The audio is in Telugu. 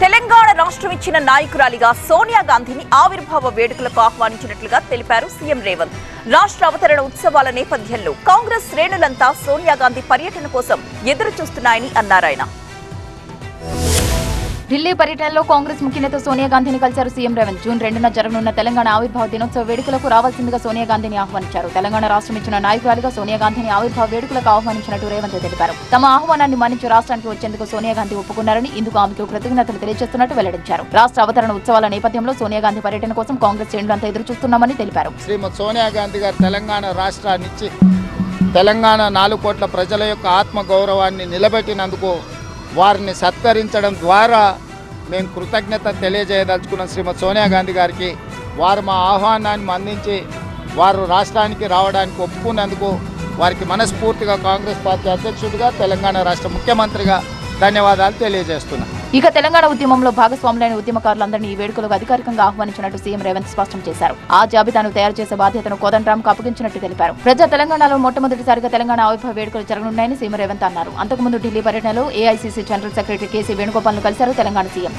తెలంగాణ రాష్ట్రం ఇచ్చిన నాయకురాలిగా సోనియా గాంధీని ఆవిర్భావ వేడుకలకు ఆహ్వానించినట్లుగా తెలిపారు సీఎం రేవంత్. రాష్ట్ర అవతరణ ఉత్సవాల నేపథ్యంలో కాంగ్రెస్ శ్రేణులంతా సోనియా గాంధీ పర్యటన కోసం ఎదురు చూస్తున్నాయని అన్నారాయన. ఢిల్లీ పర్యటనలో కాంగ్రెస్ ముఖ్యనేత సోనియా గాంధీని కలిశారు సీఎం రేవంత్. జూన్ రెండున జరగనున్న తెలంగాణ ఆవిర్భావ దినోత్సవ వేడుకలకు రావాల్సిందిగా సోనియా గాంధీని ఆహ్వానించారు. తెలంగాణ రాష్ట్రం ఇచ్చిన నాయకురాలుగా సోనియా గాంధీని ఆవిర్భావ వేడుకలకు ఆహ్వానించినట్టు రేవంత్ తెలిపారు. తమ ఆహ్వానాన్ని మన్నించి రాష్ట్రానికి వచ్చేందుకు సోనియా గాంధీ ఒప్పుకున్నారని ఇందుకు ఆమెకు కృతజ్ఞతలు తెలియజేస్తున్నట్టు వెల్లడించారు. రాష్ట్ర అవతరణ ఉత్సవాల నేపథ్యంలో సోనియా గాంధీ పర్యటన కోసం కాంగ్రెస్ శ్రేణులంతా ఎదురు చూస్తున్నామని తెలిపారు. శ్రీమతి సోనియా గాంధీ గారు తెలంగాణ రాష్ట్రాన్ని తెలంగాణ నాలుగు కోట్ల ప్రజల యొక్క ఆత్మ గౌరవాన్ని నిలబెట్టినందుకు వారిని సత్కరించడం ద్వారా మేము కృతజ్ఞత తెలియజేయదలుచుకున్న శ్రీమతి సోనియా గాంధీ గారికి వారు మా ఆహ్వానాన్ని అందించి వారు రాష్ట్రానికి రావడానికి ఒప్పుకున్నందుకు వారికి మనస్ఫూర్తిగా కాంగ్రెస్ పార్టీ అధ్యక్షుడిగా తెలంగాణ రాష్ట్ర ముఖ్యమంత్రిగా ధన్యవాదాలు తెలియజేస్తున్నాను ఇక తెలంగాణ ఉద్యమంలో భాగస్వాములైన ఉద్యమకారులందరినీ ఈ వేడుకలకు అధికారికంగా ఆహ్వానించినట్టు సీఎం రేవంత్ స్పష్టం చేశారు. ఆ జాబితాను తయారు చేసే బాధ్యతను కోదండరాంకు అప్పగించినట్టు తెలిపారు. ప్రజా తెలంగాణలో మొట్టమొదటిసారిగా తెలంగాణ ఆవిర్భావ వేడుకలు జరగనున్నాయని సీఎం రేవంత్ అన్నారు. అంతకుముందు ఢిల్లీ పర్యటనలో ఏఐసీసీ జనరల్ సెక్రటరీ కేసీ వేణుగోపాల్ను కలిశారు తెలంగాణ సీఎం.